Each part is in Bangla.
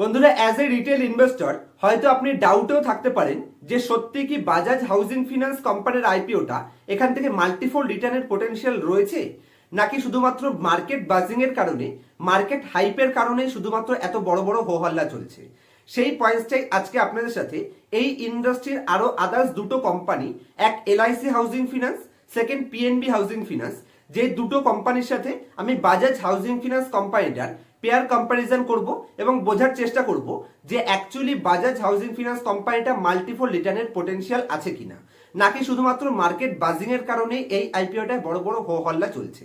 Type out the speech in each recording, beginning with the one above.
বন্ধুরা অ্যাজ এ রিটেল ইনভেস্টর হয়তো আপনি ডাউটেও থাকতে পারেন যে সত্যি কি বাজাজ হাউজিং ফিনান্স কোম্পানির আইপিওটা এখান থেকে মাল্টিফোল রিটার্নের পোটেনশিয়াল রয়েছে? নাকি শুধুমাত্র মার্কেট বাজিং এর কারণে মার্কেট হাইপের কারণে শুধুমাত্র এত বড় বড় হোহল্লা চলছে? সেই পয়েন্টসটাই আজকে আপনাদের সাথে এই ইন্ডাস্ট্রির আরও আদার্স দুটো কোম্পানি এক LIC housing finance second PNB housing finance যে দুটো কোম্পানির সাথে আমি বাজাজ হাউজিং ফিনান্স কোম্পানিটার পেয়ার কম্প্যারিজন করব এবং বোঝার চেষ্টা করব যে অ্যাকচুয়ালি বাজাজ হাউজিং ফিনান্স কোম্পানিটা মাল্টিপল রিটার্নের পোটেনশিয়াল আছে কিনা। নাকি শুধুমাত্র মার্কেট বাজিং এর কারণে এই আইপিওটায় বড় বড় হো হল্লা চলছে?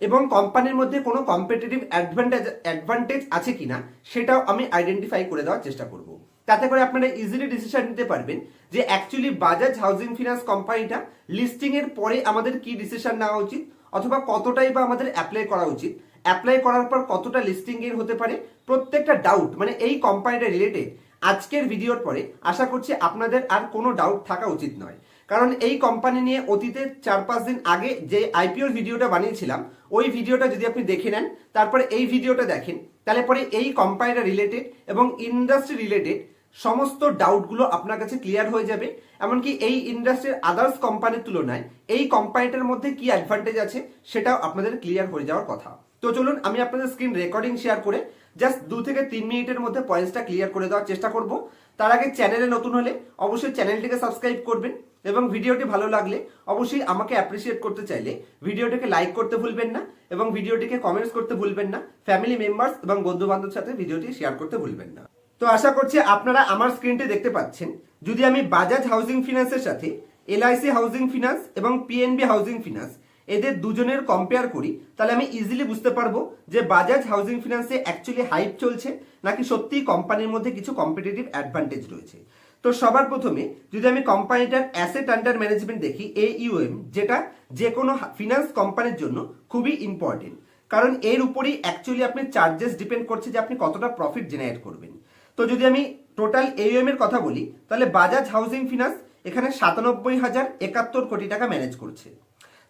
এবং কোম্পানির মধ্যে কোনো কম্পিটিটিভ অ্যাডভান্টেজ অ্যাডভান্টেজ আছে কিনা, সেটাও আমি আইডেন্টিফাই করে দেওয়ার চেষ্টা করব। তাতে করে আপনারা ইজিলি ডিসিশন নিতে পারবেন যে অ্যাকচুয়ালি বাজাজ হাউজিং ফিনান্স কোম্পানিটা লিস্টিং এর পরে আমাদের কি ডিসিশন নেওয়া উচিত, অথবা কতটাই বা আমাদের অ্যাপ্লাই করা উচিত অ্যাপ্লাই করার পর কতটা লিস্টিং এর হতে পারে, প্রত্যেকটা ডাউট মানে এই কোম্পানিটা রিলেটেড আজকের ভিডিওর পরে আশা করছি আপনাদের আর কোনো ডাউট থাকা উচিত নয়। কারণ এই কোম্পানি নিয়ে অতীতে চার পাঁচ দিন আগে যে আইপিওর ভিডিওটা বানিয়েছিলাম, ওই ভিডিওটা যদি আপনি দেখে নেন, তারপরে এই ভিডিওটা দেখেন, তাহলে পরে এই কোম্পানিটা রিলেটেড এবং ইন্ডাস্ট্রি রিলেটেড সমস্ত ডাউটগুলো আপনার কাছে ক্লিয়ার হয়ে যাবে। এমনকি এই ইন্ডাস্ট্রির আদার্স কোম্পানির তুলনায়, এই কোম্পানিটার মধ্যে কি অ্যাডভান্টেজ আছে, সেটাও আপনাদের ক্লিয়ার হয়ে যাওয়ার কথা। তো চলুন, আমি আপনাদের স্ক্রিন রেকর্ডিং শেয়ার করে জাস্ট দু থেকে তিন মিনিটের মধ্যে পয়েন্টসটা ক্লিয়ার করে দেওয়ার চেষ্টা করব। তার আগে চ্যানেলে নতুন হলে অবশ্যই চ্যানেলটিকে সাবস্ক্রাইব করবেন এবং ভিডিওটি ভালো লাগলে অবশ্যই আমাকে অ্যাপ্রিসিয়েট করতে চাইলে ভিডিওটিকে লাইক করতে ভুলবেন না এবং ভিডিওটিকে কমেন্টস করতে ভুলবেন না ফ্যামিলি মেম্বার্স এবং বন্ধু বান্ধবের সাথে ভিডিওটি শেয়ার করতে ভুলবেন না। তো আশা করছি আপনারা আমার স্ক্রিনটি দেখতে পাচ্ছেন। যদি আমি বাজাজ হাউজিং ফিনান্সের সাথে এলআইসি হাউজিং ফিনান্স এবং পিএনবি হাউজিং ফিনান্স এদের দুজনের কম্পেয়ার করি, তাহলে আমি ইজিলি বুঝতে পারব যে বাজাজ হাউজিং ফিনান্সে অ্যাকচুয়ালি হাইপ চলছে, নাকি সত্যিই কোম্পানির মধ্যে কিছু কম্পিটিটিভ অ্যাডভান্টেজ রয়েছে। তো সবার প্রথমে যদি আমি কোম্পানিটার অ্যাসেট আন্ডার ম্যানেজমেন্ট দেখি এইউএম যেটা যে কোনো ফিনান্স কোম্পানির জন্য খুবই ইম্পর্টেন্ট কারণ এর উপরেই অ্যাকচুয়ালি আপনি চার্জেস ডিপেন্ড করছে যে আপনি কতটা প্রফিট জেনারেট করবেন। তো যদি আমি টোটাল এইউএম এর কথা বলি, তাহলে বাজাজ হাউজিং ফিনান্স এখানে সাতানব্বই হাজার একাত্তর কোটি টাকা ম্যানেজ করছে।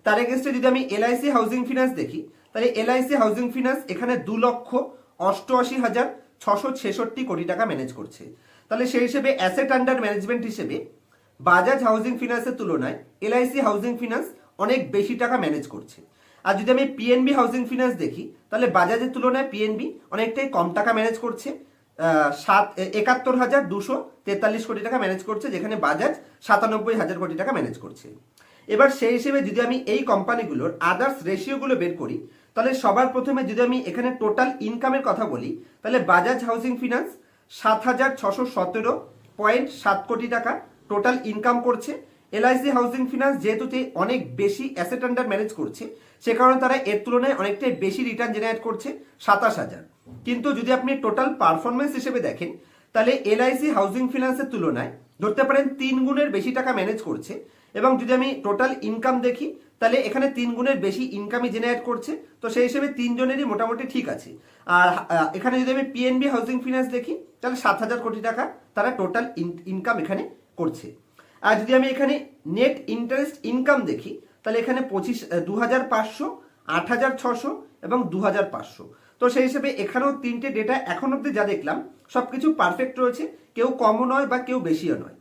তার এগেনস্টে যদি আমি এলআইসি হাউজিং ফিনান্স দেখি, তাহলে এলআইসি হাউজিং ফিনান্স এখানে দু লক্ষ অষ্টআশি হাজার ছশো ছেষট্টি কোটি টাকা ম্যানেজ করছে। তাহলে সেই হিসেবে অ্যাসেট আন্ডার ম্যানেজমেন্ট হিসেবে বাজাজ হাউজিং ফিনান্সের তুলনায় এলআইসি হাউজিং ফিনান্স অনেক বেশি টাকা ম্যানেজ করছে। আর যদি আমি পিএনবি হাউজিং ফিনান্স দেখি, তাহলে বাজাজের তুলনায় পিএনবি অনেকটাই কম টাকা ম্যানেজ করছে। সাত একাত্তর হাজার দুশো তেতাল্লিশ কোটি টাকা ম্যানেজ করছে, যেখানে বাজাজ সাতানব্বই হাজার কোটি টাকা ম্যানেজ করছে। এবার সেই হিসেবে যদি আমি এই কোম্পানিগুলোর আদার্স রেশিওগুলো বের করি, তাহলে সবার প্রথমে যদি আমি এখানে টোটাল ইনকামের কথা বলি, তাহলে বাজাজ হাউসিং ফিনান্স সাত হাজার ছশো সতেরো পয়েন্ট সাত কোটি টাকা টোটাল ইনকাম করছে। এলআইসি হাউসিং ফিনান্স যেহেতু অনেক বেশি অ্যাসেট আন্ডার ম্যানেজ করছে, সে কারণে তারা এর তুলনায় অনেকটাই বেশি রিটার্ন জেনারেট করছে সাতাশ হাজার। কিন্তু যদি আপনি টোটাল পারফরমেন্স হিসেবে দেখেন, তাহলে এলআইসি হাউসিং ফিনান্সের তুলনায় ধরতে পারেন তিন গুণের বেশি টাকা ম্যানেজ করছে। এবং যদি আমি টোটাল ইনকাম দেখি, তাহলে এখানে তিন গুণের বেশি ইনকামই জেনারেট করছে। তো সেই হিসেবে তিনজনেরই মোটামুটি ঠিক আছে। আর এখানে যদি আমি পিএনবি হাউজিং ফিনান্স দেখি, তাহলে সাত হাজার কোটি টাকা তারা টোটাল ইনকাম এখানে করছে। আর যদি আমি এখানে নেট ইন্টারেস্ট ইনকাম দেখি, তাহলে এখানে পঁচিশ দু হাজার পাঁচশো আট হাজার ছশো এবং দু হাজার পাঁচশো। তো সেই হিসেবে এখানেও তিনটে ডেটা এখন অব্দি যা দেখলাম সব কিছু পারফেক্ট রয়েছে, কেউ কমও নয় বা কেউ বেশিও নয়।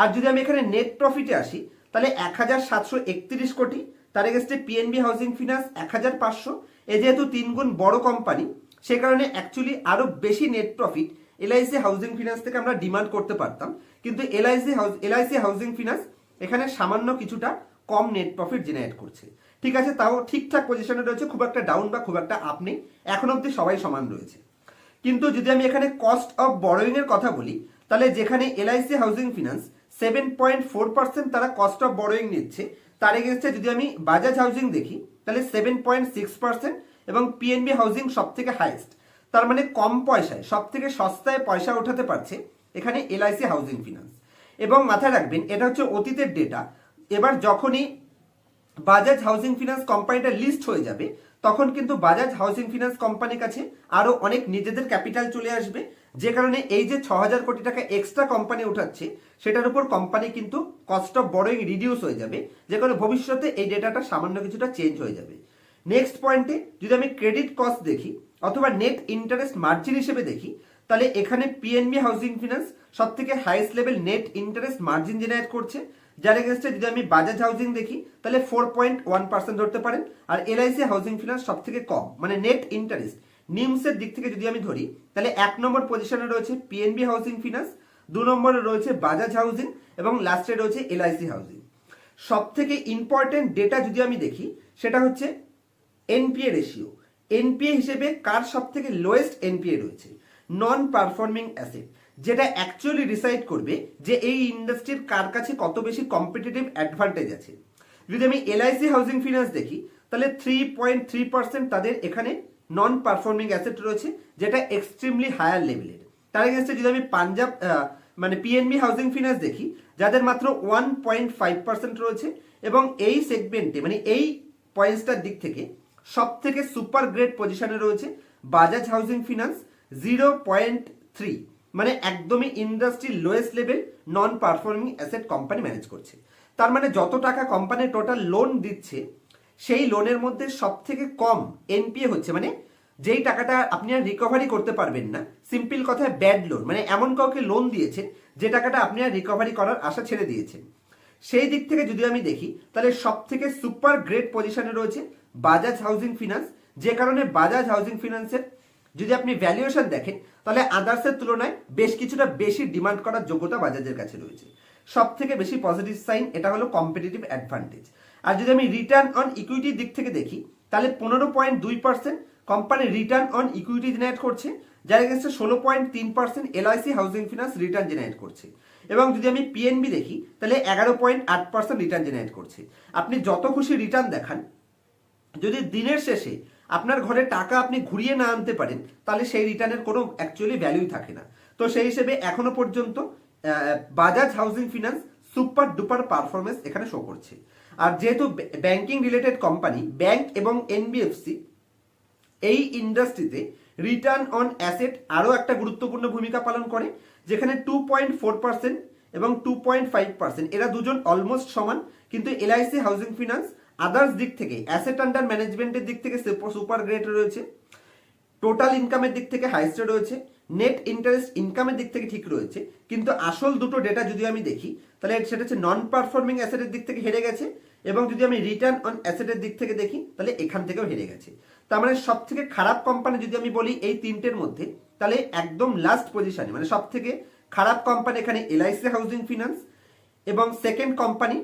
আর যদি আমি এখানে নেট প্রফিটে আসি তাহলে এক হাজার সাতশো একত্রিশ কোটি। তার এগেস্টে পিএনবি হাউজিং ফিনান্স এক হাজার পাঁচশো। এ যেহেতু তিন গুণ বড় কোম্পানি সে কারণে অ্যাকচুয়ালি আরও বেশি net profit LIC housing finance থেকে আমরা ডিমান্ড করতে পারতাম। কিন্তু এলআইসি এলআইসি হাউজিং ফিনান্স এখানে সামান্য কিছুটা কম নেট প্রফিট জেনারেট করছে। ঠিক আছে, তাও ঠিকঠাক পজিশনে রয়েছে, খুব একটা ডাউন বা খুব একটা আপ নেই। এখন অব্দি সবাই সমান রয়েছে। কিন্তু যদি আমি এখানে কস্ট অফ বরোয়িং এর কথা বলি, তাহলে যেখানে LIC housing finance seven point four percent তারা কস্ট অফ বরোয়িং নিচ্ছে। তার এগেনস্টে যদি আমি বাজাজ হাউজিং দেখি, তাহলে সেভেন পয়েন্ট সিক্স পার্সেন্ট এবং পিএনবি হাউজিং সব থেকে হাইয়েস্ট তার মানে কম পয়সায় সব থেকে সস্তায় পয়সা ওঠাতে পারছে এখানে এলআইসি হাউজিং ফিনান্স এবং মাথায় রাখবেন, এটা হচ্ছে অতীতের ডেটা এবার যখনই বাজাজ হাউজিং ফিনান্স কোম্পানিটা লিস্ট হয়ে যাবে, তখন কিন্তু বাজাজ হাউজিং ফিনান্স কোম্পানির কাছে আরও অনেক নিজেদের ক্যাপিটাল চলে আসবে। যে কারণে এই যে ছ হাজার কোটি টাকা এক্সট্রা কোম্পানি উঠাচ্ছে, সেটার উপর কোম্পানি কিন্তু কস্ট অফ বড়োইং রিডিউস হয়ে যাবে, যে কারণে ভবিষ্যতে এই ডেটাটা সামান্য কিছুটা চেঞ্জ হয়ে যাবে। নেক্সট পয়েন্টে যদি আমি ক্রেডিট কস্ট দেখি, অথবা নেট ইন্টারেস্ট মার্জিন হিসেবে দেখি, তাহলে এখানে পিএনবি হাউজিং ফিনান্স সব থেকে highest level net interest margin generate করছে। যার এগেনস্টে যদি আমি বাজাজ হাউজিং দেখি, তাহলে ফোর পয়েন্ট ওয়ান পার্সেন্ট ধরতে পারেন, আর এলআইসি হাউজিং ফিনান্স সব থেকে কম মানে নেট ইন্টারেস্ট নিমসের দিক থেকে যদি আমি ধরি, তাহলে এক নম্বর পজিশনে রয়েছে পিএনবি হাউসিং ফিনান্স দু নম্বরে রয়েছে বাজাজ হাউজিং এবং লাস্টে রয়েছে এলআইসি হাউজিং সব থেকে ইম্পর্টেন্ট ডেটা যদি আমি দেখি, সেটা হচ্ছে এনপিএ রেশিও এনপিএ হিসেবে কার সব থেকে লোয়েস্ট এনপিএ রয়েছে? নন পারফর্মিং অ্যাসেট যেটা অ্যাকচুয়ালি ডিসাইড করবে যে এই ইন্ডাস্ট্রির কার কাছে কত বেশি কম্পিটিটিভ অ্যাডভান্টেজ আছে। যদি আমি এলআইসি হাউজিং ফিনান্স দেখি, তাহলে থ্রি পয়েন্ট থ্রি পার্সেন্ট তাদের এখানে নন পারফর্মিং অ্যাসেট রয়েছে, যেটা এক্সট্রিমলি হায়ার লেভেলের তার এগেনস্টে যদি আমি পাঞ্জাব মানে পিএনবি হাউজিং ফিনান্স দেখি, যাদের মাত্র ওয়ান পয়েন্ট ফাইভ পার্সেন্ট রয়েছে, এবং এই সেগমেন্টে মানে এই পয়েন্টসটার দিক থেকে সব থেকে সুপার গ্রেট পজিশনে রয়েছে Bajaj housing finance zero point three মানে একদমই ইন্ডাস্ট্রির lowest level non performing asset company manage করছে। তার মানে যত টাকা কোম্পানি টোটাল লোন দিচ্ছে সেই লোনের মধ্যে সব থেকে কম এনপিএ হচ্ছে। মানে যেই টাকাটা আপনি আর রিকভারি করতে পারবেন না সিম্পল কথায় ব্যাড লোন মানে এমন কাউকে লোন দিয়েছেন যে টাকাটা আপনি আর রিকভারি করার আশা ছেড়ে দিয়েছেন। সেই দিক থেকে যদি আমি দেখি, তাহলে সব থেকে সুপার গ্রেট পজিশনে রয়েছে বাজাজ হাউজিং ফিনান্স যে কারণে বাজাজ হাউজিং ফিনান্সের যদি আপনি ভ্যালুয়েশন দেখেন, তাহলে আদার্সের তুলনায় বেশ কিছুটা বেশি ডিমান্ড করার যোগ্যতা বাজাজের কাছে রয়েছে। সব থেকে বেশি পজিটিভ সাইন এটা হলো কম্পিটিটিভ অ্যাডভান্টেজ আর যদি আমি রিটার্ন অন ইকুইটির দিক থেকে দেখি, তাহলে পনেরো পয়েন্ট দুই percent company return on equity generate করছে, যার এগেন্সে ষোলো পয়েন্ট তিন percent LIC housing finance return generate করছে। এবং যদি আমি পিএনবি দেখি, তাহলে এগারো পয়েন্ট আট পার্সেন্ট রিটার্ন জেনারেট করছে। আপনি যত খুশি রিটার্ন দেখান, যদি দিনের শেষে আপনার ঘরে টাকা আপনি ঘুরিয়ে না আনতে পারেন, তাহলে সেই রিটার্নের কোনো অ্যাকচুয়ালি ভ্যালুই থাকে না। তো সেই হিসেবে এখনও পর্যন্ত Bajaj housing finance super duper performance এখানে শো করছে। আর যেহেতু ব্যাংকিং রিলেটেড কোম্পানি ব্যাংক এবং এনবিএফসি এই ইন্ডাস্ট্রিতে রিটার্ন অন অ্যাসেট আরও একটা গুরুত্বপূর্ণ ভূমিকা পালন করে, যেখানে টু পয়েন্ট ফোর পার্সেন্ট এবং টু পয়েন্ট ফাইভ পার্সেন্ট এরা দুজন অলমোস্ট সমান, কিন্তু এলআইসি হাউজিং ফিনান্স আদার্স দিক থেকে অ্যাসেট আন্ডার ম্যানেজমেন্টের দিক থেকে সুপার গ্রেট রয়েছে। টোটাল ইনকামের দিক থেকে হাইস্টে রয়েছে নেট ইন্টারেস্ট ইনকামের দিক থেকে ঠিক রয়েছে, কিন্তু আসল দুটো ডেটা যদি আমি দেখি, তাহলে সেটা হচ্ছে নন পারফর্মিং অ্যাসেটের দিক থেকে হেরে গেছে, এবং যদি আমি রিটার্ন অন অ্যাসেটের দিক থেকে দেখি, তাহলে এখান থেকেও হেরে গেছে। তার মানে সব থেকে খারাপ কোম্পানি যদি আমি বলি এই তিনটের মধ্যে, তাহলে একদম লাস্ট পজিশনে মানে সব থেকে খারাপ কোম্পানি এখানে এলআইসি হাউজিং ফিনান্স এবং second company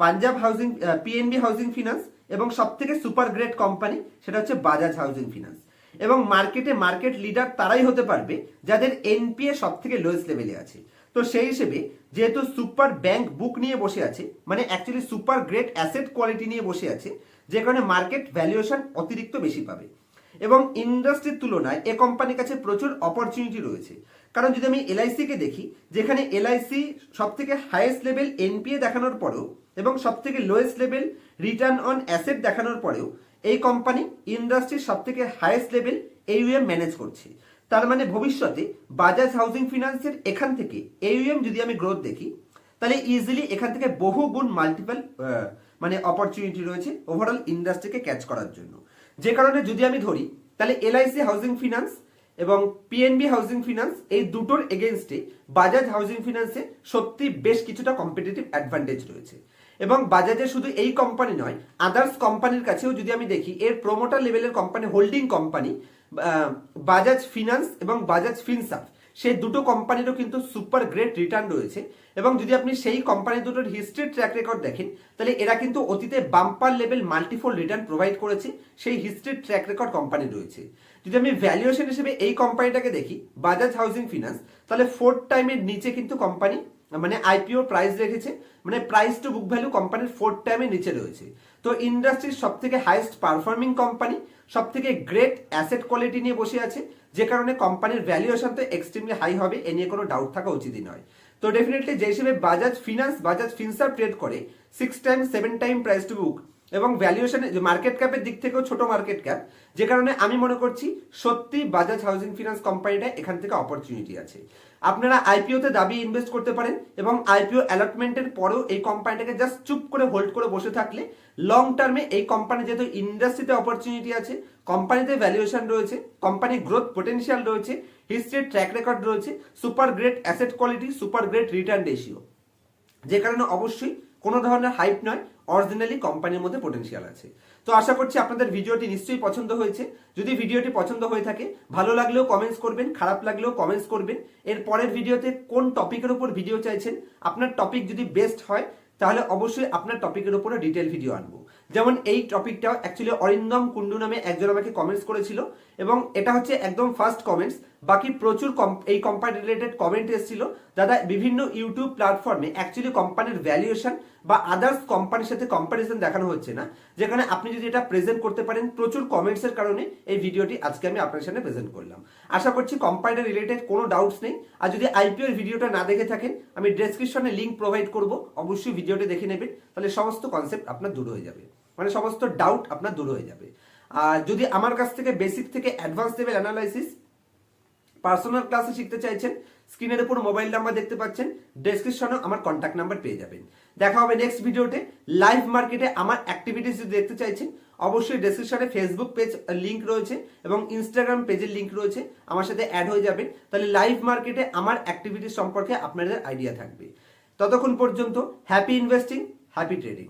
Punjab housing PNB housing finance এবং সব থেকে সুপার গ্রেট কোম্পানি সেটা হচ্ছে বাজাজ হাউজিং ফিনান্স এবং মার্কেটে মার্কেট লিডার তারাই হতে পারবে যাদের এনপিএ সব থেকে লোয়েস্ট লেভেলে আছে। তো সেই হিসেবে যেহেতু সুপার ব্যাংক বুক নিয়ে বসে আছে মানে actually super great asset quality নিয়ে বসে আছে, যে কারণে মার্কেট ভ্যালুয়েশন অতিরিক্ত বেশি পাবে। এবং ইন্ডাস্ট্রির তুলনায় এ কোম্পানির কাছে প্রচুর অপরচুনিটি রয়েছে। কারণ যদি আমি এলআইসি কে দেখি, যেখানে এলআইসি সব থেকে হাইয়েস্ট লেভেল এনপিএ দেখানোর পরেও এবং সব থেকে lowest level return on asset দেখানোর পরেও এই কোম্পানি ইন্ডাস্ট্রির সব থেকে হাইয়েস্ট লেভেল এইউএম ম্যানেজ করছে। তার মানে ভবিষ্যতে বাজাজ হাউজিং ফিনান্সের এখান থেকে এইউএম যদি আমি গ্রোথ দেখি, তাহলে ইজিলি এখান থেকে বহু গুণ মাল্টিপল মানে অপরচুনিটি রয়েছে ওভারঅল ইন্ডাস্ট্রিকে ক্যাচ করার জন্য। যে কারণে যদি আমি ধরি, তাহলে এলআইসি হাউজিং ফিনান্স এবং পিএনবি হাউজিং ফিনান্স এই দুটোর এগেনস্টে বাজাজ হাউজিং ফিনান্সে সত্যি বেশ কিছুটা কম্পিটিটিভ অ্যাডভান্টেজ রয়েছে। এবং বাজাজে শুধু এই কোম্পানি নয় আদার্স কোম্পানির কাছেও যদি আমি দেখি, এর প্রমোটার লেভেলের company holding company Bajaj finance এবং বাজাজ ফিনসাফ সেই দুটো কোম্পানিরও কিন্তু সুপার গ্রেট রিটার্ন রয়েছে। এবং যদি আপনি সেই কোম্পানি দুটোর হিস্ট্রি ট্র্যাক রেকর্ড দেখেন, তাহলে এরা কিন্তু অতীতে bumper level multifold return provide করেছে, সেই হিস্ট্রি ট্র্যাক রেকর্ড কোম্পানি রয়েছে। যদি আমি ভ্যালুয়েশন হিসেবে এই কোম্পানিটাকে দেখি, বাজাজ হাউজিং ফিনান্স তাহলে ফোর্থ টাইমের নিচে কিন্তু কোম্পানি মানে আইপিও প্রাইস রেখেছে মানে প্রাইস টু বুক ভ্যালু কোম্পানির ফোর্থ টাইমের নিচে রয়েছে। তো ইন্ডাস্ট্রির সব থেকে হাইস্ট পারফর্মিং কোম্পানি সব থেকে গ্রেট অ্যাসেট কোয়ালিটি নিয়ে বসে আছে, যে কারণে কোম্পানির ভ্যালুয়েশন তো এক্সট্রিমলি হাই হবে, এ নিয়ে কোনো ডাউট থাকা উচিতই নয়। তো ডেফিনেটলি যে হিসেবে বাজাজ ফিনান্স বাজাজ ফিনসার ট্রেড করে six time seven time price to book এবং ভ্যালুয়েশন মার্কেট ক্যাপের দিক থেকেও ছোট মার্কেট ক্যাপ যে কারণে আমি মনে করছি সত্যি বাজাজ হাউজিং ফিনান্স কোম্পানিটা এখান থেকে অপরচুনিটি আছে। আপনারা আইপিওতে দাবি ইনভেস্ট করতে পারেন এবং আইপিও অ্যালটমেন্টের পরেও এই কোম্পানিটাকে জাস্ট চুপ করে হোল্ড করে বসে থাকলে লং টার্মে এই কোম্পানি যেহেতু ইন্ডাস্ট্রিতে অপরচুনিটি আছে কোম্পানিতে ভ্যালুয়েশন রয়েছে কোম্পানির গ্রোথ পোটেনশিয়াল রয়েছে হিস্ট্রির ট্র্যাক রেকর্ড রয়েছে super great asset quality super great return ratio যে কারণে অবশ্যই কোনো ধরনের হাইপ নয় অরিজিনালি কোম্পানির মধ্যে পোটেনশিয়াল আছে। তো আশা করছি আপনাদের ভিডিওটি নিশ্চয়ই পছন্দ হয়েছে। যদি ভিডিওটি পছন্দ হয়ে থাকে, ভালো লাগলেও কমেন্টস করবেন, খারাপ লাগলেও কমেন্টস করবেন। এর পরের ভিডিওতে কোন টপিকের উপর ভিডিও চাইছেন, আপনার টপিক যদি বেস্ট হয়, তাহলে অবশ্যই আপনার টপিকের উপরে ডিটেল ভিডিও আনব। যেমন এই টপিকটা অ্যাকচুয়ালি অরিন্দম কুন্ডু নামে একজন আমাকে কমেন্টস করেছিল এবং এটা হচ্ছে একদম ফার্স্ট কমেন্টস বাকি প্রচুর এই কোম্পানি রিলেটেড কমেন্ট এসেছিল। দাদা, বিভিন্ন ইউটিউব প্ল্যাটফর্মে অ্যাকচুয়ালি কোম্পানির ভ্যালুয়েশন বা আদার্স কোম্পানির সাথে কম্পারিজন দেখানো হচ্ছে না, যেখানে আপনি যদি এটা প্রেজেন্ট করতে পারেন, প্রচুর কমেন্টসের কারণে এই ভিডিওটি আজকে আমি আপনার সামনে প্রেজেন্ট করলাম। আশা করছি কোম্পানির রিলেটেড কোনো ডাউটস নেই, আর যদি আইপিওর ভিডিওটা না দেখে থাকেন, আমি ডেসক্রিপশনে লিঙ্ক প্রোভাইড করব, অবশ্যই ভিডিওটি দেখে নেবেন, তাহলে সমস্ত কনসেপ্ট আপনার দূর হয়ে যাবে। মানে সমস্ত ডাউট আপনার দূর হয়ে যাবে। আর যদি আমার কাছ থেকে বেসিক থেকে অ্যাডভান্স লেভেল অ্যানালাইসিস পার্সোনাল ক্লাসে শিখতে চাইছেন স্ক্রিনের উপর মোবাইল নাম্বার দেখতে পাচ্ছেন ডেসক্রিপশনে আমার কন্ট্যাক্ট নাম্বার পেয়ে যাবেন। দেখা হবে নেক্সট ভিডিওতে লাইভ মার্কেটে আমার অ্যাক্টিভিটিস যদি দেখতে চাইছেন, অবশ্যই ডেসক্রিপশনে ফেসবুক পেজ লিংক রয়েছে এবং ইনস্টাগ্রাম পেজের লিংক রয়েছে, আমার সাথে অ্যাড হয়ে যাবেন। তাহলে লাইভ মার্কেটে আমার অ্যাক্টিভিটিস সম্পর্কে আপনাদের আইডিয়া থাকবে। ততক্ষণ পর্যন্ত হ্যাপি ইনভেস্টিং হ্যাপি ট্রেডিং